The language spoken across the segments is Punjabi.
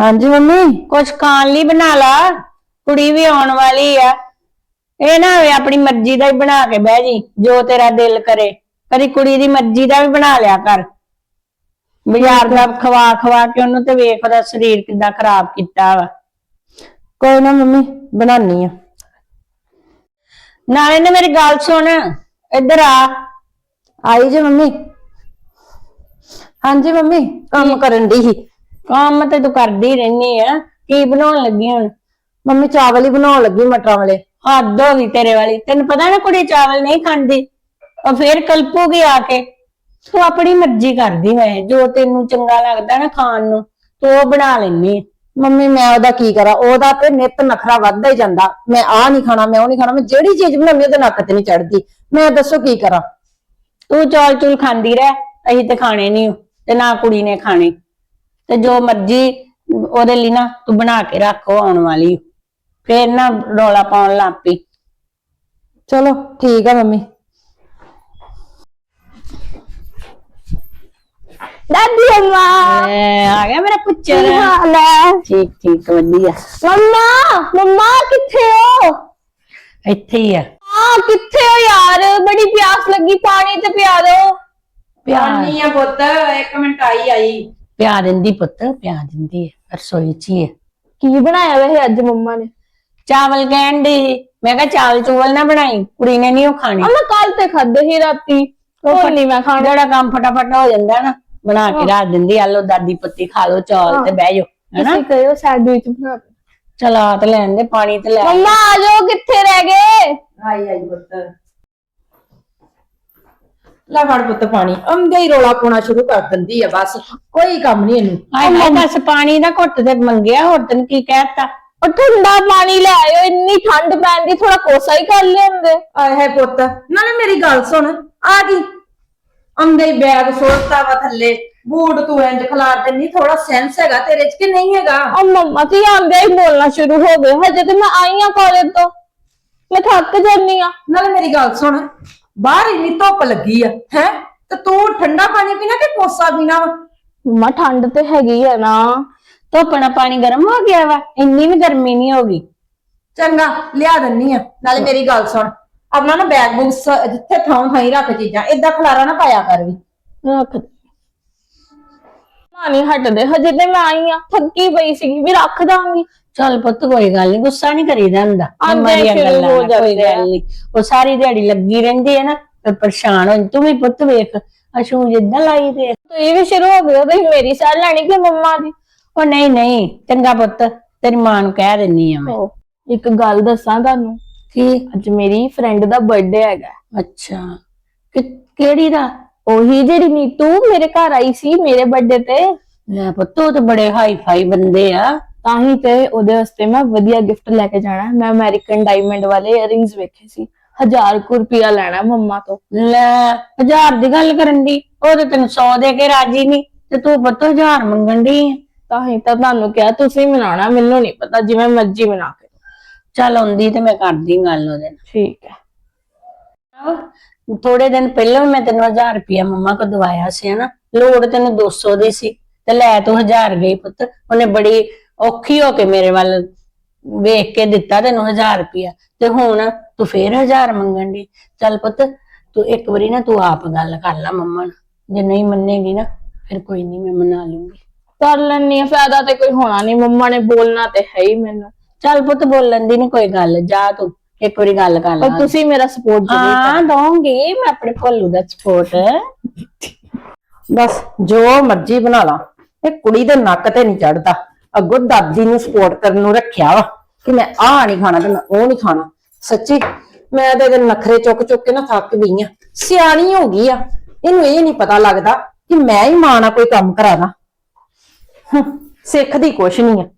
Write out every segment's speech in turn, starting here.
ਹਾਂਜੀ ਮੰਮੀ? ਕੁਛ ਖਾਣ ਲਈ ਬਣਾ ਲਾ। ਕੁੜੀ ਵੀ ਆਉਣ ਵਾਲੀ ਆ। ਇਹ ਨਾ ਹੋਵੇ ਆਪਣੀ ਮਰਜ਼ੀ ਦਾ ਹੀ ਬਣਾ ਕੇ ਬਹਿ ਜੀ ਜੋ ਤੇਰਾ ਦਿਲ ਕਰੇ। ਕਦੀ ਕੁੜੀ ਦੀ ਮਰਜ਼ੀ ਦਾ ਵੀ ਬਣਾ ਲਿਆ ਕਰ। ਬਾਜ਼ਾਰ ਦਾ ਖਵਾ ਖਵਾ ਕੇ ਉਹਨੂੰ ਤੇ ਵੇਖ ਉਹਦਾ ਸਰੀਰ ਕਿੱਦਾਂ ਖਰਾਬ ਕੀਤਾ ਵਾ। ਕੋਈ ਨਾ ਮੰਮੀ ਬਣਾਨੀ ਆ। ਨਾਲੇ ਨੇ ਮੇਰੀ ਗੱਲ ਸੁਣ ਇੱਧਰ ਆ। ਆਈ ਜੇ ਮੰਮੀ। ਹਾਂਜੀ ਮੰਮੀ ਕੰਮ ਕਰਨ ਦੀ ਸੀ। ਕੰਮ ਤੇ ਤੂੰ ਕਰਦੀ ਰਹਿਨੀ ਆ। ਕੀ ਬਣਾਉਣ ਲੱਗੀ ਹੁਣ? ਮੰਮੀ ਚਾਵਲ ਹੀ ਬਣਾਉਣ ਲੱਗੀ ਮਟਰਾਂ ਵਾਲੇ। ਹੱਦ ਹੋ ਗਈ ਤੇਰੇ ਵਾਲੀ। ਤੈਨੂੰ ਪਤਾ ਨਾ ਕੁੜੀ ਚਾਵਲ ਨਹੀਂ ਖਾਂਦੀ। ਉਹ ਫੇਰ ਕਲਪੂਗੀ ਆ ਕੇ। ਤੂੰ ਆਪਣੀ ਮਰਜ਼ੀ ਕਰਦੀ ਹੋਏ ਜੋ ਤੈਨੂੰ ਚੰਗਾ ਲੱਗਦਾ ਨਾ ਖਾਣ ਨੂੰ, ਤੂੰ ਉਹ ਬਣਾ ਲੈਨੀ ਮੰਮੀ, ਮੈਂ ਉਹਦਾ ਕੀ ਕਰਾਂ? ਉਹਦਾ ਤੇ ਨਿਤ ਨਖਰਾ ਵੱਧਦਾ ਹੀ ਜਾਂਦਾ। ਮੈਂ ਆਹ ਨਹੀਂ ਖਾਣਾ, ਮੈਂ ਉਹ ਨਹੀਂ ਖਾਣਾ। ਮੈਂ ਜਿਹੜੀ ਚੀਜ਼ ਬਣਾਉਂਦੀ ਉਹਦੇ ਨੱਕ ਤੇ ਨਹੀਂ ਚੜਦੀ ਮੈਂ ਦੱਸੋ ਕੀ ਕਰਾਂ? ਤੂੰ ਚੌਲ ਚੂਲ ਖਾਂਦੀ ਰਹਿ। ਅਸੀਂ ਤੇ ਖਾਣੇ ਨਹੀਂ। ਤੇ ਨਾ ਕੁੜੀ ਨੇ ਖਾਣੇ। ਤੇ ਜੋ ਮਰਜ਼ੀ ਉਹਦੇ ਲਈ ਨਾ ਤੂੰ ਬਣਾ ਕੇ ਰੱਖੋ ਆਉਣ ਵਾਲੀ ਫੇਰ ਨਾ ਰੌਲਾ ਪਾਉਣ ਲੱਗ ਪਈ। ਚਲੋ ਠੀਕ ਆ ਮੰਮੀ। ਦਾਦੀ ਅੰਮਾ ਐ, ਆ ਗਿਆ ਮੇਰਾ ਪੁੱਤਰ। ਕੀ ਹਾਲ ਹੈ ਠੀਕ ਠੀਕ ਵਧੀਆ। ਮੰਮਾ ਮੰਮਾ ਕਿੱਥੇ ਹੋ? ਇੱਥੇ ਹੀ ਆ। ਆ ਕਿੱਥੇ ਹੋ ਯਾਰ? ਬੜੀ ਪਿਆਸ ਲੱਗੀ ਪਾਣੀ ਤੇ ਪਿਆ ਦਿਓ ਪਿਆਰ ਆ ਪੁੱਤ ਇੱਕ ਮਿੰਟ ਆਈ ਆਈ। ਪਿਆ ਦਿੰਦੀ ਪੁੱਤ ਪਿਆ ਦਿੰਦੀ ਹੈ ਰਸੋਈ ਚ ਹੀ ਹੈ। ਕੀ ਬਣਾਇਆ ਵੈਸੇ ਅੱਜ ਮੰਮਾ ਨੇ? ਚਾਵਲ ਕਹਿਣ ਮੈਂ ਕਿਹਾ ਚਾਵਲ ਚੂਵਲ ਨਾ ਬਣਾਈ ਕੁੜੀ ਨੇ ਨਹੀਂ ਉਹ ਖਾਣੇ। ਆ ਮੈਂ ਕੱਲ ਤੇ ਖਾਦੇ ਸੀ ਰਾਤੀ। ਉਹ ਨਹੀਂ ਮੈਂ ਖਾਣਾ। ਜਿਹੜਾ ਕੰਮ ਫਟਾਫਟ ਹੋ ਜਾਂਦਾ ਨਾ ਬਣਾ ਕੇ ਰੱਖ ਦਿੰਦੀ ਆ ਲੋ ਦਾਦੀ ਪੁੱਤੀ ਖਾ ਲੋ ਚੌਲ ਤੇ ਬਹਿ ਜਾਓ ਹੈਨਾ? ਤੁਸੀਂ ਕਹੋ ਸੈਂਡਵਿਚ ਬਣਾ ਦਿਓ। ਚਲਾ ਤੇ ਲੈਣ ਦੇ ਪਾਣੀ ਤੇ ਲੈ। ਮੰਮਾ ਆ ਜਾਓ ਕਿੱਥੇ ਰਹਿ ਗਏ? ਆਈ ਆਈ ਪੁੱਤ। ਲੈ ਫੜ ਪੁੱਤ ਪਾਣੀ। ਅੰਦੇ ਹੀ ਰੋਲਾ ਪਾਉਣਾ ਸ਼ੁਰੂ ਕਰ ਦਿੰਦੀ ਆ ਬਸ। ਕੋਈ ਕੰਮ ਨਹੀਂ ਇਹਨੂੰ। ਮੈਂ ਬਸ ਪਾਣੀ ਦਾ ਘੁੱਟ ਤੇ ਮੰਗਿਆ ਹੋਰ ਤੈਨੂੰ ਕੀ ਕਹਿਤਾ? ਉਹ ਠੰਡਾ ਪਾਣੀ ਲੈ ਆਇਓ ਇੰਨੀ ਠੰਡ ਪੈਂਦੀ ਥੋੜਾ ਕੋਸਾ ਹੀ ਕਰ ਲਿਆਉਂਦੇ। ਆਏ ਹੈ ਪੁੱਤ ਨਾਲੇ ਮੇਰੀ ਗੱਲ ਸੁਣ ਆ ਗਈ ਅੰਦੇ ਹੀ ਬੈਗ ਸੋਚਤਾ ਵਾ ਥੱਲੇ। ਬੂਟ ਤੂੰ ਇੰਜ ਖਲਾਰ ਦਿੰਨੀ ਥੋੜਾ ਸੈਂਸ ਹੈਗਾ ਤੇਰੇ ਚ ਕਿ ਨਹੀਂ ਹੈਗਾ? ਉਹ ਮੰਮਾ ਤੇ ਆਂਦੇ ਹੀ ਬੋਲਣਾ ਸ਼ੁਰੂ ਹੋ ਗਏ। ਹਜੇ ਤੇ ਮੈਂ ਆਈ ਆ ਕਾਲਜ ਤੋਂ। ਮੈਂ ਥੱਕ ਜਾਂਦੀ ਆ। ਨਾਲੇ ਮੇਰੀ ਗੱਲ ਸੁਣ ਬਾਹਰ ਇੰਨੀ ਧੁੱਪ ਲੱਗੀ ਆ ਹੈ? ਤੇ ਤੂੰ ਠੰਡਾ ਪਾਣੀ ਪੀਣਾ ਕਿ ਕੋਸਾ ਪੀਣਾ ਵਾ? ਮੰਮਾ ਠੰਡ ਤੇ ਹੈਗੀ ਆ ਨਾ। ਧੁੱਪਣਾ ਪਾਣੀ ਗਰਮ ਹੋ ਗਿਆ ਵਾ ਇੰਨੀ ਵੀ ਗਰਮੀ ਨਹੀਂ ਹੋ ਗਈ। ਚੰਗਾ ਲਿਆ ਦਿੰਨੀ ਆ ਨਾਲੇ ਮੇਰੀ ਗੱਲ ਸੁਣ। ਆਪਣਾ ਨਾ ਬੈਗ ਬੁੱਕ ਜਿੱਥੇ ਥਾਂ ਥਾਈ ਰੱਖ ਚੀਜ਼ਾਂ ਏਦਾਂ ਖਲਾਰਾ ਨਾ ਪਾਇਆ ਕਰ ਵੀ। ਰੱਖ ਦੇ। ਨਹੀਂ ਹਟਦੇ ਹਜੇ ਤੇ ਮੈਂ ਆਈ ਆ ਥੱਕੀ ਪਈ ਸੀਗੀ ਵੀ ਰੱਖ ਦਾਂਗੀ। ਚੱਲ ਪੁੱਤ ਕੋਈ ਗੱਲ ਨਹੀਂ ਗੁੱਸਾ ਨਹੀਂ ਕਰੀਦਾ ਹੁੰਦਾ। ਆਂਦੇ ਮੰਮਾ ਦੀਆਂ ਸ਼ੁਰੂ ਗੱਲਾਂ ਹੋ ਨਾਲ ਕੋਈ ਜਾਂਦੇ ਆ। ਗੱਲ ਨਹੀਂ ਉਹ ਸਾਰੀ ਦਿਹਾੜੀ ਲੱਗੀ ਰਹਿੰਦੀ ਹੈ ਨਾ ਤੇ ਪਰੇਸ਼ਾਨ ਹੋ ਜਾਂਦੀ। ਤੂੰ ਵੀ ਪੁੱਤ ਵੇਖ ਅਸ਼ੂ ਜਿੱਦਾਂ ਲਾਈ ਦੇ ਤੁਸੀਂ ਵੀ ਸ਼ੁਰੂ ਹੋ ਗਏ ਤੁਸੀਂ ਮੇਰੀ ਸਾਰ ਲੈਣੀ ਕਿ ਮੰਮਾ ਦੀ? ਉਹ ਨਹੀਂ ਨਹੀਂ ਚੰਗਾ ਪੁੱਤ ਤੇਰੀ ਮਾਂ ਨੂੰ ਕਹਿ ਦਿੰਨੀ ਆ ਮੈਂ। ਓ, ਇੱਕ ਗੱਲ ਦੱਸਾਂ ਤੁਹਾਨੂੰ? ਕੀ? ਅੱਜ ਮੇਰੀ ਫਰੈਂਡ ਦਾ ਬਰਥਡੇ ਹੈਗਾ। ਅੱਛਾ ਕਿ ਕਿਹੜੀ ਦਾ? ਉਹੀ ਜਿਹੜੀ ਨੀਤੂ ਮੇਰੇ ਘਰ ਆਈ ਸੀ ਮੇਰੇ ਬਰਥਡੇ ਤੇ। ਲੈ ਪੁੱਤ ਉਹ ਤੇ ਬੜੇ ਹਾਈ ਫਾਈ ਬੰਦੇ ਆ। ਤਾਂ ਹੀ ਤੇ ਉਹਦੇ ਵਾਸਤੇ ਮੈਂ ਵਧੀਆ ਗਿਫਟ ਲੈ ਕੇ ਜਾਣਾ। ਮੈਂ ਅਮਰੀਕਨ ਡਾਇਮੰਡ ਵਾਲੇ ਇਅਰਿੰਗਸ ਵੇਖੇ ਸੀ। 1000 ਕੁ ਰੁਪਿਆ ਲੈਣਾ ਮੰਮਾ ਤੋਂ। ਲੈ ਹਜ਼ਾਰ ਦੀ ਗੱਲ ਕਰਨ ਦੀ? ਉਹ ਤੇ ਤੈਨੂੰ 100 ਦੇ ਕੇ ਰਾਜੀ ਨਹੀਂ। ਤੇ ਤੂੰ ਪੁੱਤ ਹਜ਼ਾਰ ਮੰਗਣ ਦੀ ਤਾਂ ਹੀ ਤਾਂ ਤੁਹਾਨੂੰ ਕਿਹਾ ਤੁਸੀਂ ਮਨਾਉਣਾ ਮੈਨੂੰ ਨਹੀਂ ਪਤਾ ਜਿਵੇਂ ਮਰਜ਼ੀ ਮਨਾ ਕੇ ਚੱਲ ਆਉਂਦੀ ਤੇ ਮੈਂ ਕਰਦੀ ਗੱਲ ਉਹਦੇ ਨਾਲ। ਠੀਕ ਹੈ। ਥੋੜੇ ਦਿਨ ਪਹਿਲਾਂ ਵੀ ਮੈਂ ਤੈਨੂੰ 1000 ਰੁਪਇਆ ਮੰਮਾ ਕੋ ਦਵਾਇਆ ਸੀ ਹਨਾ। ਲੋੜ ਤੈਨੂੰ 200 ਦੀ ਸੀ। ਤੇ ਲੈ ਤੂੰ 1000 ਗਈ ਪੁੱਤ। ਉਹਨੇ ਬੜੀ ਔਖੀ ਹੋ ਕੇ ਮੇਰੇ ਵੱਲ ਵੇਖ ਕੇ ਦਿੱਤਾ ਤੈਨੂੰ 1000 ਰੁਪਇਆ। ਤੇ ਹੁਣ ਤੂੰ ਫੇਰ 1000 ਮੰਗਣ ਦੀ ਚੱਲ ਪੁੱਤ ਤੂੰ ਇੱਕ ਵਾਰੀ ਨਾ ਤੂੰ ਆਪ ਗੱਲ ਕਰ ਲੈ ਮੰਮਾ ਨਾਲ। ਜੇ ਨਹੀਂ ਮੰਨੇਗੀ ਨਾ ਫਿਰ ਕੋਈ ਨਹੀਂ ਮੈਂ ਮਨਾ ਲੂੰਗੀ। ਕਰ ਲੈਣੀ ਆ ਫਾਇਦਾ ਤੇ ਕੋਈ ਹੋਣਾ ਨਹੀਂ। ਮੰਮਾ ਨੇ ਬੋਲਣਾ ਤੇ ਹੈ ਹੀ ਮੈਨੂੰ। ਚੱਲ ਪੁੱਤ ਬੋਲਣ ਦੀ ਨਹੀਂ ਕੋਈ ਗੱਲ ਜਾ ਤੂੰ ਇੱਕ ਵਾਰੀ ਗੱਲ ਕਰ ਲੈ। ਪਰ ਤੁਸੀਂ ਮੇਰਾ ਸਪੋਰਟ ਜ਼ਰੂਰ ਹਾਂ ਦਊਂਗੀ ਮੈਂ ਆਪਣੇ ਭੋਲੂ ਦਾ ਸਪੋਰਟ ਬਸ ਜੋ ਮਰਜ਼ੀ ਬਣਾ ਲਾ। ਇਹ ਕੁੜੀ ਦੇ ਨੱਕ ਤੇ ਨਹੀਂ ਚੜਦਾ। ਅੱਗੋਂ ਦਾਦੀ ਨੂੰ ਸਪੋਰਟ ਕਰਨ ਨੂੰ ਰੱਖਿਆ ਵਾ ਕਿ ਮੈਂ ਆਹ ਨਹੀਂ ਖਾਣਾ ਤੇ ਮੈਂ ਉਹ ਨਹੀਂ ਖਾਣਾ। ਸੱਚੀ ਮੈਂ ਤਾਂ ਇਹਦੇ ਨਖਰੇ ਚੁੱਕ ਚੁੱਕ ਕੇ ਨਾ ਥੱਕ ਗਈ ਆ। ਸਿਆਣੀ ਹੋ ਗਈ ਆ। ਇਹਨੂੰ ਇਹ ਨਹੀਂ ਪਤਾ ਲੱਗਦਾ ਕਿ ਮੈਂ ਹੀ ਮਾਂ ਨਾਲ ਕੋਈ ਕੰਮ ਕਰਾਦਾ ਸਿੱਖਦੀ ਕੁਛ ਨਹੀਂ ਆ।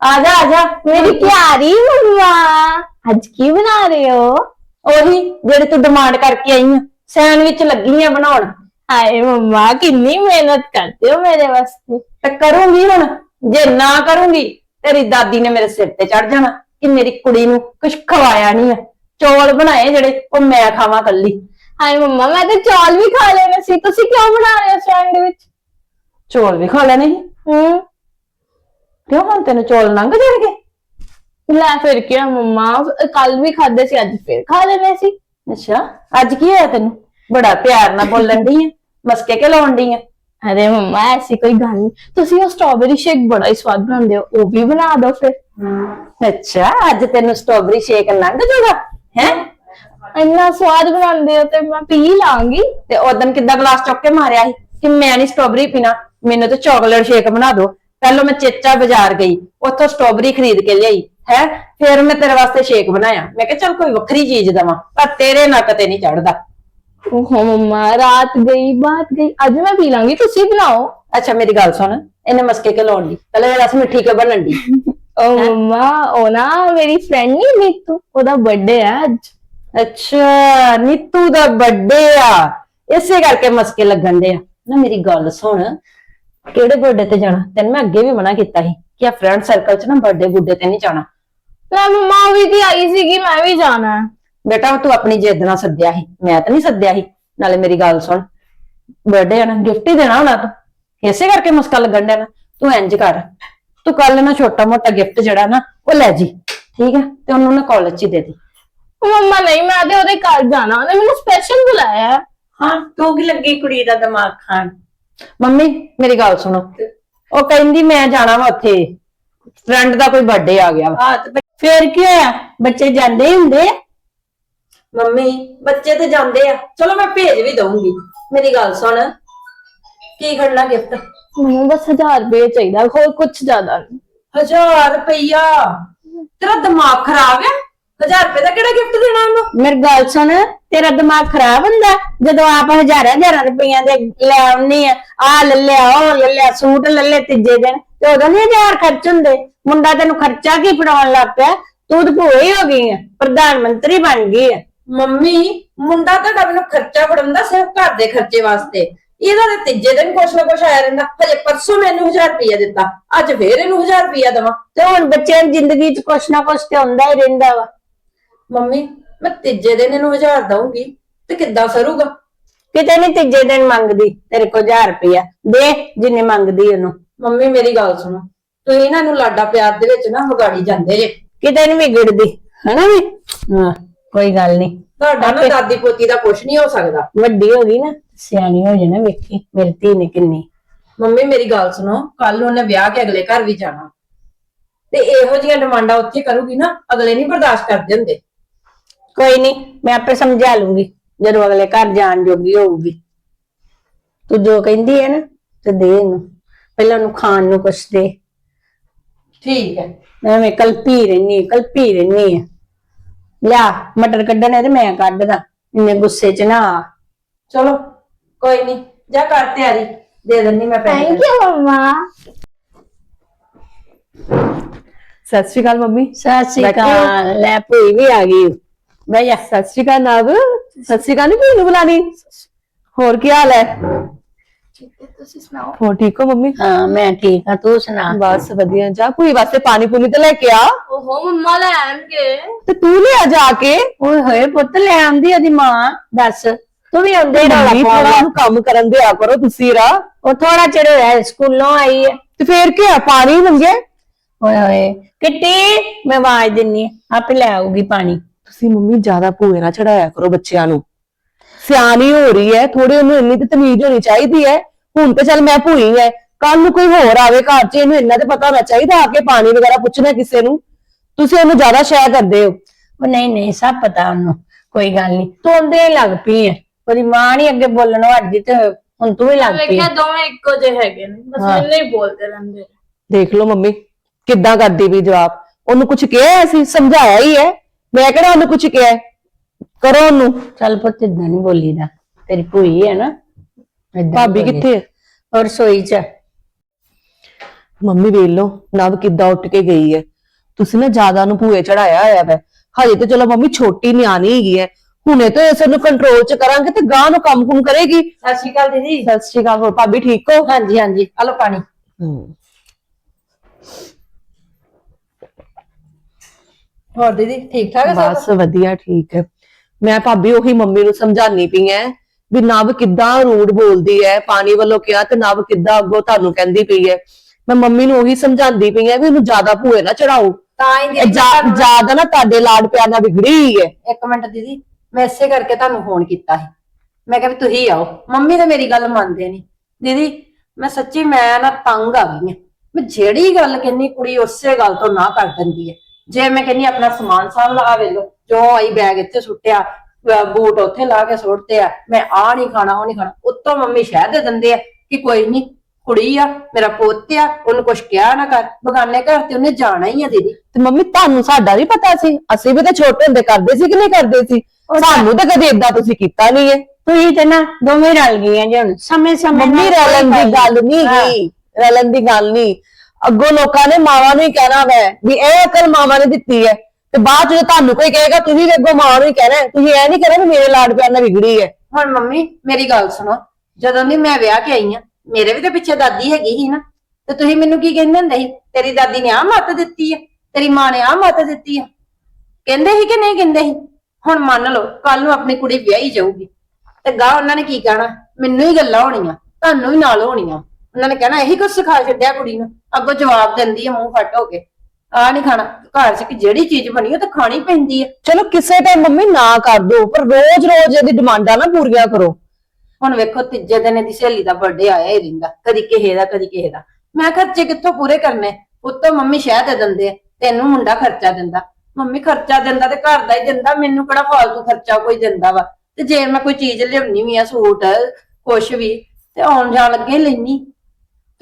ਆ ਜਾ ਆ ਜਾ। ਮੇਰੀ ਪਿਆਰੀ ਮੰਮਾ ਅੱਜ ਕੀ ਬਣਾ ਰਹੇ ਹੋ? ਉਹੀ ਜਿਹੜੇ ਤੂੰ ਡਿਮਾਂਡ ਕਰਕੇ ਆਈ ਆ। ਸੈਂਡਵਿਚ ਲੱਗੀ ਆ ਬਣਾਉਣ। ਹਾਏ ਮੰਮਾ ਕਿੰਨੀ ਮਿਹਨਤ ਕਰਦੇ ਹੋ ਮੇਰੇ ਵਾਸਤੇ। ਤੇ ਕਰੂੰਗੀ ਹੁਣ। ਜੇ ਨਾ ਕਰੂੰਗੀ ਤੇਰੀ ਦਾਦੀ ਨੇ ਮੇਰੇ ਸਿਰ ਤੇ ਚੜ ਜਾਣਾ ਕਿ ਮੇਰੀ ਕੁੜੀ ਨੂੰ ਕੁਝ ਖਵਾਇਆ ਨਹੀਂ ਆ। ਚੌਲ ਬਣਾਏ ਜਿਹੜੇ ਉਹ ਮੈਂ ਖਾਵਾਂ ਕੱਲੀ ਹਾਏ ਮੰਮਾ ਮੈਂ ਤੇ ਚੌਲ ਵੀ ਖਾ ਲੈਣੇ ਸੀ। ਤੁਸੀਂ ਕਿਉਂ ਬਣਾ ਰਹੇ ਹੋ ਸੈਂਡਵਿਚ? ਚੌਲ ਵੀ ਖਾ ਲੈਣੇ ਸੀ। ਹੂੰ। ਕਿਉਂ ਹੁਣ ਤੈਨੂੰ ਚੌਲ ਲੰਘ ਜਾਣਗੇ? ਲੈ ਫਿਰ ਕੀ ਹੋਇਆ ਮੰਮਾ? ਕੱਲ ਵੀ ਖਾਦੇ ਸੀ ਅੱਜ ਫਿਰ ਖਾ ਲੈਣੇ ਸੀ। ਅੱਛਾ ਅੱਜ ਕੀ ਹੋਇਆ ਤੈਨੂੰ? ਬੜਾ ਪਿਆਰ ਨਾਲ ਬੋਲਣ ਦੀ ਹੈ ਮਸਕੇ ਕੇ ਲਾਉਣ ਦੀ ਹੈ ਅਰੇ ਮੰਮਾ ਐਸੀ ਕੋਈ ਗੱਲ ਨਹੀਂ ਤੁਸੀਂ ਉਹ ਸਟ੍ਰਾਬੇਰੀ ਸ਼ੇਕ ਬੜਾ ਹੀ ਸਵਾਦ ਬਣਾਉਂਦੇ ਹੋ ਉਹ ਵੀ ਬਣਾ ਦਿਓ ਫਿਰ। ਅੱਛਾ ਅੱਜ ਤੈਨੂੰ ਸਟ੍ਰਾਬੇਰੀ ਸ਼ੇਕ ਲੰਘ ਜਾਊਗਾ ਹੈ? ਇੰਨਾ ਸਵਾਦ ਬਣਾਉਂਦੇ ਹੋ ਤੇ ਮੈਂ ਪੀ ਲਾਂਗੀ। ਤੇ ਉਦੋਂ ਕਿੱਦਾਂ ਗਲਾਸ ਚੁੱਕ ਕੇ ਮਾਰਿਆ ਸੀ ਕਿ ਮੈਂ ਨਹੀਂ ਸਟ੍ਰਾਬੇਰੀ ਪੀਣਾ ਮੈਨੂੰ ਤਾਂ ਚਾਕਲੇਟ ਸ਼ੇਕ ਬਣਾ ਦਿਓ। ਪਹਿਲਾਂ ਮੈਂ ਚੇਚਾ ਬਾਜ਼ਾਰ ਗਈ ਉੱਥੋਂ ਸਟ੍ਰਾਬੇਰੀ ਖਰੀਦ ਕੇ ਲਿਆਈ ਹੈ? ਫਿਰ ਮੈਂ ਤੇਰੇ ਵਾਸਤੇ ਸ਼ੇਕ ਬਣਾਇਆ। ਮੈਂ ਕਿਹਾ ਚੱਲ ਕੋਈ ਵੱਖਰੀ ਚੀਜ਼ ਦਵਾਂ ਪਰ ਤੇਰੇ ਨੱਕ ਤੇ ਨਹੀਂ ਚੜਦਾ ਓਹੋ ਮੰਮਾ ਰਾਤ ਗਈ ਬਾਤ ਗਈ ਅੱਜ ਮੈਂ ਪੀ ਲਾਂਗੀ ਤੁਸੀਂ ਬਣਾਓ। ਅੱਛਾ ਮੇਰੀ ਗੱਲ ਸੁਣ ਇਹਨੇ ਮਸਕੇ ਕੇ ਲਾਉਣ ਦੀ। ਪਹਿਲਾਂ ਰਸ ਮਿੱਠੀ ਕੇ ਬਣਨ ਦੀ? ਓ ਮੰਮਾ ਉਹ ਨਾ ਮੇਰੀ ਫਰੈਂਡ ਨਹੀਂ ਨੀਤੂ ਉਹਦਾ ਬਰਥਡੇ ਹੈ ਅੱਜ। ਅੱਛਾ ਨੀਤੂ ਦਾ ਬਰਥਡੇ ਆ। ਇਸੇ ਕਰਕੇ ਮਸਕੇ ਲੱਗਣ ਦੇ ਆ। ਨਾ ਮੇਰੀ ਗੱਲ ਸੁਣ ਕਿਹੜੇ ਬਰਥਡੇ ਤੇ ਜਾਣਾ? ਤੈਨੂੰ ਮੈਂ ਅੱਗੇ ਵੀ ਮਨਾ ਕੀਤਾ ਸੀ ਕਿ ਆ ਫਰੈਂਡ ਸਰਕਲ 'ਚ ਨਾ ਬਰਥਡੇ ਗੁੱਡੇ ਤੇ ਨਹੀਂ ਜਾਣਾ। ਲੈ ਮੰਮਾ ਉਹ ਵੀ ਤੇ ਆਈ ਸੀਗੀ ਮੈਂ ਵੀ ਜਾਣਾ। ਹੈ ਬੇਟਾ ਤੂੰ ਆਪਣੀ ਜਿੱਦ ਨਾਲ ਸੱਦਿਆ ਸੀ। ਮੈਂ ਤਾਂ ਨਹੀਂ ਸੱਦਿਆ ਸੀ। ਨਾਲੇ ਮੇਰੀ ਗੱਲ ਸੁਣ। ਬਰਥਡੇ ਆ ਨਾ ਗਿਫਟ ਹੀ ਦੇਣਾ ਹੋਣਾ ਤੂੰ। ਇਸੇ ਕਰਕੇ ਮੁਸਕਾ ਲੱਗਣ ਡਿਆ ਨਾ। ਤੂੰ ਇੰਜ ਕਰ। ਤੂੰ ਕੱਲ ਨਾ ਛੋਟਾ ਮੋਟਾ ਗਿਫਟ ਜਿਹੜਾ ਨਾ ਉਹ ਲੈ ਜੀ। ਠੀਕ ਹੈ ਤੇ ਉਹਨੂੰ ਨਾ ਕਾਲਜ 'ਚ ਹੀ ਦੇ ਦੇ। ਮੰਮਾ ਨਹੀਂ ਮੈਂ ਤੇ ਉਹਦੇ ਘਰ ਜਾਣਾ। ਉਹਨੇ ਮੈਨੂੰ ਸਪੈਸ਼ਲ ਬੁਲਾਇਆ। ਹੈ। ਹਾਂ ਤੂੰ ਕੀ ਲੱਗੀ ਕੁੜੀ ਦਾ ਦਿਮਾਗ ਖਾਣ? ਮੰਮੀ ਮੇਰੀ ਗੱਲ ਸੁਣੋ। ਉਹ ਕਹਿੰਦੀ ਮੈਂ ਜਾਣਾ ਵਾ ਉੱਥੇ। ਫਰੈਂਡ ਦਾ ਕੋਈ ਬਰਥਡੇ ਆ ਗਿਆ ਵਾ। ਹਾਂ ਤੇ ਫਿਰ ਕੀ ਹੋਇਆ? ਬੱਚੇ ਜਾਂਦੇ ਹੀ ਹੁੰਦੇ ਆ। ਮੰਮੀ ਬੱਚੇ ਤੇ ਜਾਂਦੇ ਆ। ਚਲੋ ਮੈਂ ਭੇਜ ਵੀ ਦਊਂਗੀ। ਮੇਰੀ ਗੱਲ ਸੁਣ। ਕੀ ਖੜਨਾ ਗਿਫਟ? ਮੈਨੂੰ ਬਸ 1000 ਰੁਪਏ ਚਾਹੀਦਾ ਹੋਰ ਕੁਝ ਜ਼ਿਆਦਾ ਨਹੀਂ। ਹਜ਼ਾਰ ਰੁਪਈਆ? ਤੇਰਾ ਦਿਮਾਗ ਖਰਾਬ ਹੈ ਹਜ਼ਾਰ ਰੁਪਏ ਦਾ ਕਿਹੜਾ ਗਿਫਟ ਦੇਣਾ ਉਹਨੂੰ? ਮੇਰੀ ਗੱਲ ਸੁਣ ਤੇਰਾ ਦਿਮਾਗ ਖਰਾਬ ਹੁੰਦਾ? ਜਦੋਂ ਆਪ ਹਜ਼ਾਰਾਂ ਹਜ਼ਾਰਾਂ ਰੁਪਈਆਂ ਦੇ ਲੈ ਆਉਣੀ ਆ ਆ ਲੈ ਲਿਆ ਉਹ ਲੈ ਲਿਆ ਸੂਟ ਲੈ ਲੈ ਤੀਜੇ ਦਿਨ ਤੇ ਉਦੋਂ ਨਹੀਂ ਹਜ਼ਾਰ ਖਰਚ ਹੁੰਦੇ। ਮੁੰਡਾ ਤੈਨੂੰ ਖਰਚਾ ਕੀ ਫੜਾਉਣ ਲੱਗ ਪਿਆ? ਤੂੰ ਤਾਂ ਭੂਏ ਹੀ ਹੋ ਗਈ ਆ ਪ੍ਰਧਾਨ ਮੰਤਰੀ ਬਣ ਗਈ ਆ। ਮੰਮੀ ਮੁੰਡਾ ਤੁਹਾਡਾ ਮੈਨੂੰ ਖਰਚਾ ਫੜਾਉਂਦਾ ਸਿਰਫ ਘਰ ਦੇ ਖਰਚੇ ਵਾਸਤੇ। ਇਹਦਾ ਤੇ ਤੀਜੇ ਦਿਨ ਕੁਛ ਨਾ ਕੁਛ ਆਇਆ ਰਹਿੰਦਾ। ਹਜੇ ਪਰਸੋਂ ਮੈਨੂੰ 1000 ਰੁਪਈਆ ਦਿੱਤਾ। ਅੱਜ ਫੇਰ ਇਹਨੂੰ 1000 ਰੁਪਈਆ ਦੇਵਾਂ। ਤੇ ਹੁਣ ਬੱਚਿਆਂ ਦੀ ਜ਼ਿੰਦਗੀ 'ਚ ਕੁਛ ਨਾ ਕੁਛ ਤੇ ਹੁੰਦਾ ਹੀ ਰਹਿੰਦਾ ਵਾ। ਮੰਮੀ ਮੈਂ ਤੀਜੇ ਦਿਨ ਇਹਨੂੰ 1000 ਦਊਂਗੀ। ਤੇ ਕਿੱਦਾਂ ਸਰੂਗਾ? ਕਿਤੇ ਨਹੀਂ ਤੀਜੇ ਦਿਨ ਮੰਗਦੀ ਤੇਰੇ ਕੋਲ 1000 ਰੁਪਇਆ ਦੇ ਜਿੰਨੇ ਮੰਗਦੀ ਉਹਨੂੰ। ਮੰਮੀ ਮੇਰੀ ਗੱਲ ਸੁਣੋ। ਤੁਸੀਂ ਇਹਨਾਂ ਨੂੰ ਲਾਡਾ ਪਿਆਰ ਦੇ ਵਿੱਚ ਨਾ ਵਿਗਾੜੀ ਜਾਂਦੇ ਜੇ। ਕਿਤੇ ਨਹੀਂ ਵਿਗੜਦੀ ਹਨਾ ਵੀ? ਹਾਂ। ਕੋਈ ਗੱਲ ਨਹੀਂ। ਤੁਹਾਡਾ ਨਾ ਦਾਦੀ ਪੋਤੀ ਦਾ ਕੁਛ ਨਹੀਂ ਹੋ ਸਕਦਾ। ਵੱਡੀ ਹੋ ਗਈ ਨਾ ਸਿਆਣੀ ਹੋ ਜਾਣਾ ਵੇਖੀ ਮੇਰੀ ਧੀ ਨੇ ਕਿੰਨੀ। ਮੰਮੀ ਮੇਰੀ ਗੱਲ ਸੁਣੋ ਕੱਲ ਉਹਨੇ ਵਿਆਹ ਕੇ ਅਗਲੇ ਘਰ ਵੀ ਜਾਣਾ। ਤੇ ਇਹੋ ਜਿਹੀਆਂ ਡਿਮਾਂਡਾਂ ਉੱਥੇ ਕਰੂਗੀ ਨਾ ਅਗਲੇ ਨਹੀਂ ਬਰਦਾਸ਼ਤ ਕਰਦੇ ਹੁੰਦੇ। ਕੋਈ ਨਹੀਂ ਮੈਂ ਆਪੇ ਸਮਝਾ ਲੂੰਗੀ ਜਦੋਂ ਅਗਲੇ ਘਰ ਜਾਣ ਜੋਗੀ ਹੋਊਗੀ। ਤੂੰ ਜੋ ਕਹਿੰਦੀ ਹੈ ਨਾ ਤੇ ਦੇ ਇਹਨੂੰ। ਪਹਿਲਾਂ ਉਹਨੂੰ ਖਾਣ ਨੂੰ ਕੁਛ ਦੇ। ਠੀਕ ਹੈ। ਐਵੇਂ ਕਲਪੀ ਰਹਿਨੀ ਕਲਪੀ ਰਹਿਨੀ ਆ। ਲਿਆ ਮਟਰ ਕੱਢਣੇ ਤੇ ਮੈਂ ਕੱਢਦਾ ਇੰਨੇ ਗੁੱਸੇ 'ਚ ਨਾ ਆ। ਚਲੋ ਕੋਈ ਨਹੀਂ ਜਾ ਕਰ ਤਿਆਰੀ ਦੇ ਦਿੰਨੀ ਮੈਂ ਪੈਸੇ। ਥੈਂਕ ਯੂ ਮੰਮਾ। ਸਤਿ ਸ਼੍ਰੀ ਅਕਾਲ ਮੰਮੀ। ਸਤਿ ਸ਼੍ਰੀ ਬੈਠੇ? ਅਕਾਲ ਲੈ ਭੂਈ ਵੀ ਆ ਗਈ। ਬਹਿ ਜਾ। ਸਤਿ ਸ਼੍ਰੀ ਅਕਾਲ ਨਵ ਸਤਿ ਸ਼੍ਰੀ ਅਕਾਲ ਨਹੀਂ ਨੂੰ ਬੁਲਾਣੀ ਹੋਰ ਕੀ ਹਾਲ ਹੈ? ਤੁਸੀਂ ਸੁਣਾਓ? ਹੋਰ ਠੀਕ ਹੋ ਮੰਮੀ? ਹਾਂ ਮੈਂ ਠੀਕ ਆ ਤੂੰ ਸੁਣਾ? ਬਸ ਵਧੀਆ ਜਾ ਕੋਈ ਵਾਸਤੇ ਪਾਣੀ ਪੂਣੀ ਤੇ ਲੈ ਕੇ ਆ। ਓਹੋ ਮੰਮਾ ਲੈ ਆਣਗੇ। ਤੇ ਤੂੰ ਲੈ ਆ ਜਾ ਕੇ। ਓਏ ਹੋਏ ਪੁੱਤ ਲੈ ਆਂਦੀ ਉਹਦੀ ਮਾਂ ਦੱਸ। ਤੂੰ ਵੀ ਆਉਂਦੇ ਰੌਲਾ ਮੰਮੀ ਥੋੜਾ ਪਾਉਂਦਾ ਉਹਨੂੰ ਕੰਮ ਕਰਨ ਦਿਆ ਕਰੋ ਤੁਸੀਂ ਰਾ। ਉਹ ਥੋੜਾ ਚਿਰ ਹੋਇਆ ਸਕੂਲੋਂ ਆਈ ਹੈ ਤੇ ਫੇਰ ਕੀ ਆ ਪਾਣੀ ਮੰਗੇ? ਓਏ ਹੋਏ ਕਿੱਟੀ ਮੈਂ ਆਵਾਜ਼ ਦਿੰਨੀ ਆਂ, ਆਪੇ ਲੈ ਆਊਗੀ ਪਾਣੀ। ਤੁਸੀਂ ਮੰਮੀ ਜ਼ਿਆਦਾ ਭੂਏ ਨਾ ਚੜਾਇਆ ਕਰੋ ਬੱਚਿਆਂ ਨੂੰ। ਸਿਆਣੀ ਹੋ ਰਹੀ ਹੈ ਥੋੜੀ ਉਹਨੂੰ ਇੰਨੀ ਤੇ ਤਮੀਜ਼ ਹੋਣੀ ਚਾਹੀਦੀ ਹੈ ਹੁਣ ਤੇ ਚੱਲ ਮੈਂ ਭੂਈ ਹੈ ਕੱਲ ਨੂੰ ਕੋਈ ਹੋਰ ਆਵੇ ਘਰ 'ਚ ਇਹਨੂੰ ਇੰਨਾ ਤੇ ਪਤਾ ਹੋਣਾ ਚਾਹੀਦਾ ਆ ਕੇ ਪਾਣੀ ਵਗੈਰਾ ਪੁੱਛਣਾ ਕਿਸੇ ਨੂੰ। ਤੁਸੀਂ ਉਹਨੂੰ ਜ਼ਿਆਦਾ ਸ਼ੈ ਕਰਦੇ ਹੋ। ਉਹ ਨਹੀਂ ਨਹੀਂ ਸਭ ਪਤਾ ਉਹਨੂੰ ਕੋਈ ਗੱਲ ਨਹੀਂ। ਤੂੰ ਹੀ ਲੱਗ ਪਈ ਹੈ ਉਹਦੀ ਮਾਂ ਨਹੀਂ ਅੱਗੇ ਬੋਲਣੋਂ ਹਟਦੀ ਤੇ ਹੁਣ ਤੂੰ ਵੀ ਲੱਗ ਪਈ ਵੇਖਿਆ ਦੋਵੇਂ ਇੱਕੋ ਜਿਹੇ ਹੈਗੇ ਨੇ ਬਸ ਹਾਂ। ਇੰਨੇ ਹੀ ਬੋਲਦੇ ਰਹਿੰਦੇ ਦੇਖ ਲਓ ਮੰਮੀ ਕਿੱਦਾਂ ਕਰਦੀ ਵੀ ਜਵਾਬ। ਉਹਨੂੰ ਕੁਝ ਕਿਹਾ ਸੀ ਸਮਝਾਇਆ ਹੀ ਹੈ ਮੈਂ ਕਿਹੜਾ ਉਹਨੂੰ ਕੁਝ ਕਿਹਾ? ਹੈ? ਕਰੋ ਉਹਨੂੰ। ਚੱਲ ਪੁੱਤ ਇਦਾਂ ਨਹੀਂ ਬੋਲੀਦਾ। ਤੇਰੀ ਭੂਈ ਹੈ ਨਾ। ਏਦਾਂ ਭਾਬੀ। ਕਿੱਥੇ ਹੈ ਔਰ ਰਸੋਈ 'ਚ ਮੰਮੀ ਵੇਖ ਲਓ ਨਵ ਕਿੱਦਾਂ ਉੱਠ ਕੇ ਗਈ ਹੈ ਤੁਸੀਂ ਨਾ ਜ਼ਿਆਦਾ ਨੂੰ ਭੂਏ ਚੜਾਇਆ ਹੋਇਆ ਵੈ। ਹਜੇ ਤੇ ਚਲੋ ਮੰਮੀ ਛੋਟੀ ਨਿਆਣੀ ਹੈਗੀ ਹੈ ਹੁਣੇ ਤੋਂ ਇਸ ਨੂੰ ਕੰਟਰੋਲ ਚ ਕਰਾਂਗੇ ਤੇ ਗਾਂ ਨੂੰ ਕੰਮ ਕੁਮ ਕਰੇਗੀ। ਸਤਿ ਸ਼੍ਰੀ ਅਕਾਲ ਦੀਦੀ। ਸਤਿ ਸ਼੍ਰੀ ਅਕਾਲ ਹੋਰ ਭਾਬੀ ਠੀਕ ਹੋ? ਹਾਂਜੀ ਹਾਂਜੀ। ਆ ਲਓ ਪਾਣੀ। ਹੋਰ ਦੀਦੀ ਠੀਕ ਠਾਕ ਹੈ ਸਭ? ਬਸ ਵਧੀਆ ਠੀਕ ਹੈ ਮੈਂ ਭਾਬੀ ਉਹੀ ਮੰਮੀ ਨੂੰ ਸਮਝਾਨੀ ਪਈ ਐ। ਵੀ ਨਵ ਕਿੱਦਾਂ ਰੂਡ ਬੋਲਦੀ ਹੈ? ਪਾਣੀ ਵੱਲੋਂ ਕਿਹਾ ਤੇ ਨਵ ਕਿੱਦਾਂ ਅੱਗੋਂ ਤੁਹਾਨੂੰ ਕਹਿੰਦੀ ਪਈ ਹੈ। ਮੈਂ ਮੰਮੀ ਨੂੰ ਉਹੀ ਸਮਝਾਉਂਦੀ ਪਈ ਆ ਵੀ ਇਹਨੂੰ ਜ਼ਿਆਦਾ ਭੂਏ ਨਾ ਚੜਾਓ। ਤਾਂ ਹੀ ਇਹ ਦੀਦੀ ਜ਼ਿਆਦਾ ਨਾ ਤੁਹਾਡੇ ਲਾਡ ਪਿਆਰ ਨਾਲ ਵਿਗੜੀ ਹੀ ਹੈ। ਇੱਕ ਮਿੰਟ ਦੀਦੀ ਮੈਂ ਇਸੇ ਕਰਕੇ ਤੁਹਾਨੂੰ ਫੋਨ ਕੀਤਾ ਸੀ। ਮੈਂ ਕਿਹਾ ਵੀ ਤੁਸੀਂ ਆਓ। ਮੰਮੀ ਤਾਂ ਮੇਰੀ ਗੱਲ ਮੰਨਦੇ ਨਹੀਂ। ਦੀਦੀ ਮੈਂ ਸੱਚੀ ਮੈਂ ਨਾ ਤੰਗ ਆ ਗਈ ਹਾਂ। ਮੈਂ ਜਿਹੜੀ ਗੱਲ ਕਹਿੰਨੀ ਕੁੜੀ ਉਸੇ ਗੱਲ ਤੋਂ ਨਾ ਕਰ ਦਿੰਦੀ ਹੈ। ਜੇ ਮੈਂ ਕਹਿੰਨੀ ਆਪਣਾ ਸਮਾਨ ਸਾਂਭ ਲਾ ਵੇ ਲੋ ਜੋ ਆਈ ਬੈਗ ਇੱਥੇ ਸੁੱਟਿਆ ਅਹ ਬੂਟ ਉੱਥੇ ਲਾ ਕੇ ਸੁੱਟਦੇ ਆ। ਮੈਂ ਆ ਨਹੀਂ ਖਾਣਾ ਉਹ ਨਹੀਂ ਖਾਣਾ। ਉੱਤੋਂ ਮੰਮੀ ਸ਼ਹਿ ਦੇ ਦਿੰਦੇ ਆ ਕਿ ਕੋਈ ਨਹੀਂ ਕੁੜੀ ਆ ਮੇਰਾ ਪੁੱਤ ਆ ਉਹਨੂੰ ਕੁਛ ਕਿਹਾ ਨਾ ਕਰ। ਬਗਾਨੇ ਘਰ ਤੇ ਉਹਨੇ ਜਾਣਾ ਹੀ ਆ ਦੀਦੀ। ਤੇ ਮੰਮੀ ਤੁਹਾਨੂੰ ਸਾਡਾ ਨਹੀਂ ਪਤਾ ਸੀ। ਅਸੀਂ ਵੀ ਤਾਂ ਛੋਟੇ ਹੁੰਦੇ ਕਰਦੇ ਸੀ ਕਿ ਨਹੀਂ ਕਰਦੇ ਸੀ। ਸਾਨੂੰ ਤਾਂ ਕਦੇ ਏਦਾਂ ਤੁਸੀਂ ਕੀਤਾ ਨਹੀਂ ਹੈ ਤੁਸੀਂ ਤੇ ਨਾ ਦੋਵੇਂ ਰਲ ਗਈਆਂ ਜੀ ਹੁਣ। ਸਮੇਂ ਸਮੇਂ ਮੰਮੀ ਕੋਈ ਦੀ ਗੱਲ ਨਹੀਂ ਹਾਂ। ਗਈ ਰਲਨ ਦੀ ਗੱਲ ਨਹੀਂ ਅੱਗੋਂ ਲੋਕਾਂ ਨੇ ਮਾਵਾਂ ਨੂੰ ਹੀ ਕਹਿਣਾ ਵੈ ਵੀ ਇਹ ਅਕਲ ਮਾਵਾਂ ਨੇ ਦਿੱਤੀ ਹੈ। ਤੇ ਬਾਅਦ ਚ ਜੇ ਤੁਹਾਨੂੰ ਕੋਈ ਕਹੇਗਾ, ਤੁਸੀਂ ਵੀ ਅੱਗੋਂ ਮਾਂ ਨੂੰ ਹੀ ਕਹਿਣਾ ਹੈ। ਤੁਸੀਂ ਇਹ ਨਹੀਂ ਕਹਿਣਾ ਵੀ ਮੇਰੇ ਲਾਡ ਪਿਆਰ ਨਾਲ ਵਿਗੜੀ ਹੈ। ਹੁਣ ਮੰਮੀ, ਮੇਰੀ ਗੱਲ ਸੁਣੋ। ਜਦੋਂ ਦੀ ਮੈਂ ਵਿਆਹ ਕੇ ਆਈ ਆ ਮੇਰੇ ਵੀ ਤਾਂ ਪਿੱਛੇ ਦਾਦੀ ਹੈਗੀ ਸੀ ਨਾ। ਤੇ ਤੁਸੀਂ ਮੈਨੂੰ ਕੀ ਕਹਿੰਦੇ ਹੁੰਦੇ ਸੀ? ਤੇਰੀ ਦਾਦੀ ਨੇ ਆ ਮੱਤ ਦਿੱਤੀ ਆ ਤੇਰੀ ਮਾਂ ਨੇ ਆਹ ਮੱਤ ਦਿੱਤੀ ਆ ਕਹਿੰਦੇ ਸੀ ਕਿ ਨਹੀਂ ਕਹਿੰਦੇ ਸੀ? ਹੁਣ ਮੰਨ ਲਓ ਕੱਲ ਨੂੰ ਆਪਣੀ ਕੁੜੀ ਵਿਆਹੀ ਜਾਊਗੀ। ਤੇ ਗਾਹ ਉਹਨਾਂ ਨੇ ਕੀ ਕਹਿਣਾ? ਮੈਨੂੰ ਹੀ ਗੱਲਾਂ ਹੋਣੀਆਂ, ਤੁਹਾਨੂੰ ਵੀ ਨਾਲ ਹੋਣੀਆਂ। ਉਹਨਾਂ ਨੇ ਕਹਿਣਾ, ਇਹੀ ਕੁਝ ਸਿਖਾ ਛੱਡਿਆ ਕੁੜੀ ਨੂੰ। ਅੱਗੋਂ ਜਵਾਬ ਦਿੰਦੀ ਆ ਮੂੰਹ ਫੱਟ ਹੋ ਕੇ। ਆ ਨਹੀਂ ਖਾਣਾ ਘਰ 'ਚ ਕਿ ਜਿਹੜੀ ਚੀਜ਼ ਬਣੀ ਉਹ ਤਾਂ ਖਾਣੀ ਪੈਂਦੀ ਆ। ਚਲੋ ਕਿਸੇ ਟਾਈਮ ਮੰਮੀ ਨਾ ਕਰ ਦੋ ਪਰ ਰੋਜ਼ ਰੋਜ਼ ਇਹਦੀ ਡਿਮਾਂਡਾਂ ਨਾ ਪੂਰੀਆਂ ਕਰੋ। ਹੁਣ ਵੇਖੋ ਤੀਜੇ ਦਿਨ ਇਹਦੀ ਸਹੇਲੀ ਦਾ ਬਰਥਡੇ ਆਇਆ ਹੀ ਰਹਿੰਦਾ ਕਦੀ ਕਿਸੇ ਦਾ ਕਦੀ ਕਿਸੇ ਦਾ। ਮੈਂ ਖਰਚੇ ਕਿੱਥੋਂ ਪੂਰੇ ਕਰਨੇ? ਉੱਤੋਂ ਮੰਮੀ ਸ਼ਹਿ ਦੇ ਦਿੰਦੇ ਆ ਤੈਨੂੰ ਮੁੰਡਾ ਖਰਚਾ ਦਿੰਦਾ। ਮੰਮੀ ਖਰਚਾ ਦਿੰਦਾ ਤੇ ਘਰ ਦਾ ਹੀ ਦਿੰਦਾ ਮੈਨੂੰ ਕਿਹੜਾ ਫਾਲਤੂ ਖਰਚਾ ਕੋਈ ਦਿੰਦਾ ਵਾ? ਤੇ ਜੇ ਮੈਂ ਕੋਈ ਚੀਜ਼ ਲਿਆਉਣੀ ਵੀ ਆ ਸੂਟ ਕੁਛ ਵੀ ਤੇ ਆਉਣ ਜਾਣ ਲੱਗੇ ਲੈਣੀ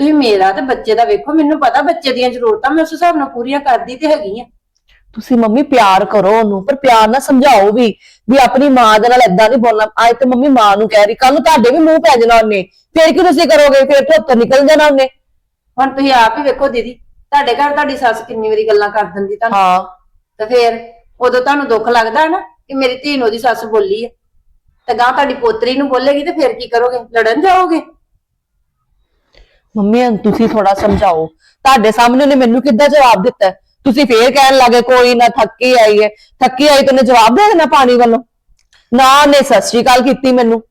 ਤੁਸੀਂ ਮੇਰਾ ਤੇ ਬੱਚੇ ਦਾ ਵੇਖੋ ਮੈਨੂੰ ਪਤਾ ਬੱਚੇ ਦੀਆਂ ਜ਼ਰੂਰਤਾਂ ਮੈਂ ਉਸ ਹਿਸਾਬ ਨਾਲ ਪੂਰੀਆਂ ਕਰਦੀ ਤੇ ਹੈਗੀ ਆ। ਤੁਸੀਂ ਮੰਮੀ ਪਿਆਰ ਕਰੋ ਉਹਨੂੰ ਪਰ ਪਿਆਰ ਨਾਲ ਸਮਝਾਓ ਵੀ ਵੀ ਆਪਣੀ ਮਾਂ ਦੇ ਨਾਲ ਏਦਾਂ ਨਹੀਂ ਬੋਲਣਾ। ਅੱਜ ਤੇ ਮੰਮੀ ਮਾਂ ਨੂੰ ਕਹਿ ਰਹੀ ਕੱਲ ਨੂੰ ਤੁਹਾਡੇ ਵੀ ਮੂੰਹ ਪੈ ਜਾਣਾ ਉਹਨੇ। ਫਿਰ ਕੀ ਤੁਸੀਂ ਕਰੋਗੇ? ਫਿਰ ਧੁੱਤ ਨਿਕਲ ਜਾਣਾ ਉਹਨੇ। ਹੁਣ ਤੁਸੀਂ ਆਪ ਹੀ ਵੇਖੋ ਦੀਦੀ ਤੁਹਾਡੇ ਘਰ ਤੁਹਾਡੀ ਸੱਸ ਕਿੰਨੀ ਵਾਰੀ ਗੱਲਾਂ ਕਰ ਦਿੰਦੀ ਤੁਹਾਨੂੰ। ਹਾਂ। ਤੇ ਫੇਰ ਉਦੋਂ ਤੁਹਾਨੂੰ ਦੁੱਖ ਲੱਗਦਾ ਹੈ ਨਾ ਕਿ ਮੇਰੀ ਧੀ ਨੂੰ ਉਹਦੀ ਸੱਸ ਬੋਲੀ ਹੈ ਤੇ ਗਾਂ ਤੁਹਾਡੀ ਪੋਤਰੀ ਨੂੰ ਬੋਲੇਗੀ ਤੇ ਫੇਰ ਕੀ ਕਰੋਗੇ? ਲੜਨ ਜਾਓਗੇ? ਮੰਮੀ ਹੁਣ ਤੁਸੀਂ ਥੋੜਾ ਸਮਝਾਓ। ਤੁਹਾਡੇ ਸਾਹਮਣੇ ਉਹਨੇ ਮੈਨੂੰ ਕਿੱਦਾਂ ਜਵਾਬ ਦਿੱਤਾ? ਹੈ? ਤੁਸੀਂ ਫੇਰ ਕਹਿਣ ਲੱਗੇ ਕੋਈ ਨਾ ਥੱਕੀ ਆਈ ਹੈ ਥੱਕੀ ਆਈ ਤਾਂ ਉਹਨੇ ਜਵਾਬ ਦੇ ਦੇਣਾ ਪਾਣੀ ਵੱਲੋਂ? ਨਾ ਉਹਨੇ ਸਤਿ ਸ਼੍ਰੀ ਅਕਾਲ ਕੀਤੀ ਮੈਨੂੰ।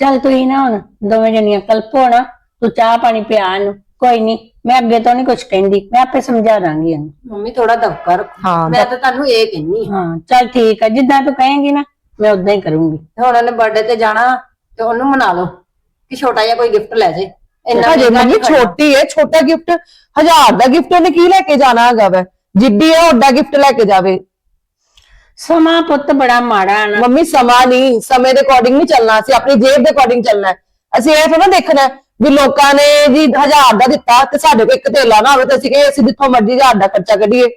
ਚੱਲ ਤੁਸੀਂ ਨਾ ਹੁਣ ਦੋਵੇਂ ਜਣੀਆਂ ਕਲਪੋ ਨਾ ਤੂੰ ਚਾਹ ਪਾਣੀ ਪਿਆ ਨੂੰ ਕੋਈ ਨਹੀਂ ਮੈਂ ਅੱਗੇ ਤੋਂ ਨਹੀਂ ਕੁਝ ਕਹਿੰਦੀ ਮੈਂ ਆਪੇ ਸਮਝਾ ਦਾਂਗੀ ਉਹਨੂੰ ਮੰਮੀ ਥੋੜਾ ਦਬਕਾ ਰੱਖੋ। ਹਾਂ, ਮੈਂ ਤਾਂ ਤੁਹਾਨੂੰ ਇਹ ਕਹਿੰਨੀ ਹਾਂ। ਹਾਂ ਚੱਲ ਠੀਕ ਹੈ ਜਿੱਦਾਂ ਤੂੰ ਕਹੇਂਗੀ ਨਾ ਮੈਂ ਉਦਾਂ ਹੀ ਕਰੂੰਗੀ। ਹੁਣ ਉਹਨੇ ਬਰਥਡੇ ਤੇ ਜਾਣਾ ਤੇ ਉਹਨੂੰ ਮਨਾ ਲਓ ਕਿ ਛੋਟਾ ਜਿਹਾ ਕੋਈ ਗਿਫਟ ਲੈ ਜੇ। ਇੰਨਾ ਹਜੇ ਮਹਿੰਗਾ ਮੰਮੀ ਨਹੀਂ। ਛੋਟੀ ਹੈ ਛੋਟਾ ਗਿਫਟ ਹਜ਼ਾਰ ਦਾ ਗਿਫਟ ਉਹਨੇ ਕੀ ਲੈ ਕੇ ਜਾਣਾ ਹੈਗਾ ਵੈ? ਜਿੱਡੀ ਹੈ ਵੱਡਾ ਗਿਫਟ ਲੈ ਕੇ ਜਾਵੇ। ਸਮਾਂ ਪੁੱਤ ਬੜਾ ਮਾੜਾ ਹੈ ਨਾ। ਮੰਮੀ ਸਮਾਂ ਨਹੀਂ ਸਮੇਂ ਦੇ ਅਕੋਰਡਿੰਗ ਨਹੀਂ ਚੱਲਣਾ ਅਸੀਂ ਆਪਣੀ ਜੇਬ ਦੇ ਅਕੋਰਡਿੰਗ ਚੱਲਣਾ ਹੈ। ਅਸੀਂ ਇਹ ਥੋੜਾ ਦੇਖਣਾ ਹੈ ਵੀ ਲੋਕਾਂ ਨੇ ਜੀ ਹਜ਼ਾਰ ਦਾ ਦਿੱਤਾ ਤੇ ਸਾਡੇ ਕੋਲ ਇੱਕ ਧੇਲਾ ਨਾ ਹੋਵੇ ਤੇ ਅਸੀਂ ਕਹੇ ਅਸੀਂ ਜਿੱਥੋਂ ਮਰਜ਼ੀ ਹਜ਼ਾਰ ਦਾ ਖਰਚਾ ਕੱਢੀਏ।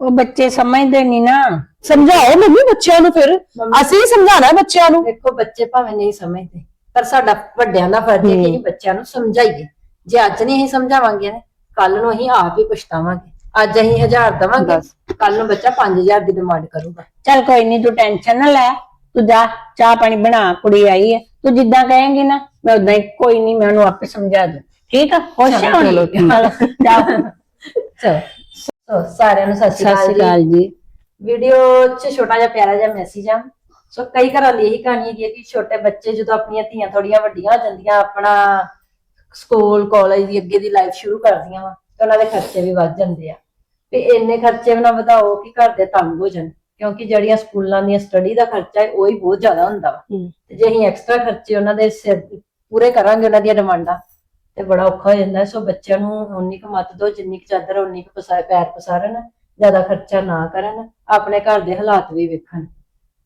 ਉਹ ਬੱਚੇ ਸਮਝਦੇ ਨਹੀਂ ਨਾ। ਸਮਝਾਓ ਮੰਮੀ ਬੱਚਿਆਂ ਨੂੰ ਫਿਰ। ਅਸੀਂ ਸਮਝਾਣਾ ਬੱਚਿਆਂ ਨੂੰ। ਦੇਖੋ ਬੱਚੇ ਭਾਵੇਂ ਨਹੀਂ ਸਮਝਦੇ। ਪਰ ਸਾਡਾ ਵੱਡਿਆਂ ਦਾ ਫਰਜ਼ ਹੈ ਕਿ ਅਸੀਂ ਬੱਚਿਆਂ ਨੂੰ ਸਮਝਾਈਏ। ਜੇ ਅੱਜ ਨਹੀਂ ਅਸੀਂ ਸਮਝਾਵਾਂਗੇ ਨਾ ਕੱਲ ਨੂੰ ਅਸੀਂ ਆਪ ਹੀ ਪਛਤਾਵਾਂਗੇ। ਅੱਜ ਅਸੀਂ 1000 ਦਵਾਂਗੇ ਕੱਲ ਨੂੰ ਬੱਚਾ 5000 ਦੀ ਡਿਮਾਂਡ ਕਰੂਗਾ। ਚੱਲ ਕੋਈ ਨਹੀਂ ਤੂੰ ਟੈਨਸ਼ਨ ਨਾ ਲੈ। ਤੂੰ ਜਾ ਚਾਹ ਪਾਣੀ ਬਣਾ ਕੁੜੀ ਆਈ ਹੈ। ਤੂੰ ਜਿੱਦਾਂ ਕਹੇਂਗੀ ਨਾ ਮੈਂ ਉਦਾਂ ਹੀ ਕੋਈ ਨਹੀਂ ਮੈਂ ਉਹਨੂੰ ਆਪੇ ਸਮਝਾ ਦੂੰ। ਠੀਕ ਆ? ਖੁਸ਼ ਹਾਂ ਚਲੋ, ਚਲੋ। ਸੋ ਸਾਰਿਆਂ ਨੂੰ ਸਤਿ ਸ਼੍ਰੀ ਅਕਾਲ ਜੀ। ਵੀਡੀਓ 'ਚ ਛੋਟਾ ਜਿਹਾ ਪਿਆਰਾ ਜਿਹਾ ਮੈਸੇਜ ਆ। ਸੋ ਕਈ ਘਰਾਂ ਦੀ ਇਹੀ ਕਹਾਣੀ ਹੈਗੀ ਹੈ ਕਿ ਛੋਟੇ ਬੱਚੇ ਜਦੋਂ ਆਪਣੀਆਂ ਧੀਆਂ ਥੋੜੀਆਂ ਵੱਡੀਆਂ ਹੋ ਜਾਂਦੀਆਂ ਆਪਣਾ ਸਕੂਲ ਕਾਲਜ ਦੀ ਅੱਗੇ ਦੀ ਲਾਈਫ ਸ਼ੁਰੂ ਕਰਦੀਆਂ ਵਾ ਤੇ ਉਹਨਾਂ ਦੇ ਖਰਚੇ ਵੀ ਵੱਧ ਜਾਂਦੇ ਆ। ਤੇ ਇੰਨੇ ਖਰਚੇ ਵੀ ਨਾ ਵਧਾਓ ਕਿ ਘਰ ਦੇ ਤੰਗ ਹੋ ਜਾਣ ਕਿਉਂਕਿ ਜਿਹੜੀਆਂ ਸਕੂਲਾਂ ਦੀਆਂ ਸਟੱਡੀ ਦਾ ਖਰਚਾ ਹੈ ਉਹ ਹੀ ਬਹੁਤ ਜ਼ਿਆਦਾ ਹੁੰਦਾ ਵਾ। ਤੇ ਜੇ ਅਸੀਂ ਐਕਸਟਰਾ ਖਰਚੇ ਉਹਨਾਂ ਦੇ ਸਿਰ ਪੂਰੇ ਕਰਾਂਗੇ ਉਹਨਾਂ ਦੀਆਂ ਡਿਮਾਂਡਾਂ ਤੇ ਬੜਾ ਔਖਾ ਹੋ ਜਾਂਦਾ। ਸੋ ਬੱਚਿਆਂ ਨੂੰ ਉਨੀ ਕੁ ਮੱਤ ਦਿਓ ਜਿੰਨੀ ਕੁ ਚਾਦਰ ਉਨੀ ਕੁ ਪੈਰ ਪਸਾਰਨ ਜ਼ਿਆਦਾ ਖਰਚਾ ਨਾ ਕਰਨ ਆਪਣੇ ਘਰ ਦੇ ਹਾਲਾਤ ਵੀ ਵੇਖਣ।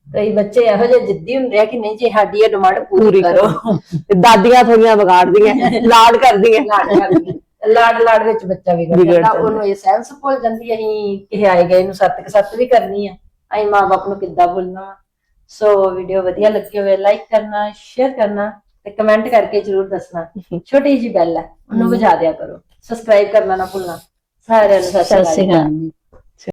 ਕਈ ਬੱਚੇ ਇਹੋ ਜਿਹੇ ਜਿੱਦੀ ਹੁੰਦੇ ਆ ਕਿ ਨਹੀਂ ਜੀ ਸਾਡੀ ਇਹ ਡਿਮਾਂਡ ਪੂਰੀ ਕਰੋ। ਤੇ ਦਾਦੀਆਂ ਥੋੜੀਆਂ ਵਿਗਾੜਦੀਆਂ ਲਾਡ ਕਰਦੀਆਂ। ਲਾਡ ਕਰਦੀਆਂ। ਲਾਡ ਲਾਡ ਵਿੱਚ ਬੱਚਾ ਵਿਗੜ ਜਾਂਦਾ। ਉਹਨੂੰ ਇਹ ਸੈਂਸ ਭੁੱਲ ਜਾਂਦੀ ਹੈ ਅਸੀਂ ਕਿਸੇ ਆਏ ਗਏ ਨੂੰ ਸੱਤ ਸੱਤ ਵੀ ਕਰਨੀ ਆ। ਅਸੀਂ ਮਾਂ-ਬਾਪ ਨੂੰ ਕਿੱਦਾਂ ਬੋਲਣਾ ਸੋ ਵੀਡੀਓ ਵਧੀਆ ਲੱਗੀ ਹੋਵੇ ਲਾਈਕ ਕਰਨਾ ਸ਼ੇਅਰ ਕਰਨਾ ਤੇ ਕਮੈਂਟ ਕਰਕੇ ਜਰੂਰ ਦੱਸਣਾ। ਛੋਟੀ ਜੀ ਬੈਲ ਹੈ ਉਹਨੂੰ ਵਜਾ ਦਿਆ ਕਰੋ। ਸਬਸਕ੍ਰਾਈਬ ਕਰਨਾ ਨਾ ਭੁੱਲਣਾ। ਸਾਰਿਆਂ ਨੂੰ ਸਤਿ ਸ਼੍ਰੀ ਅਕਾਲ।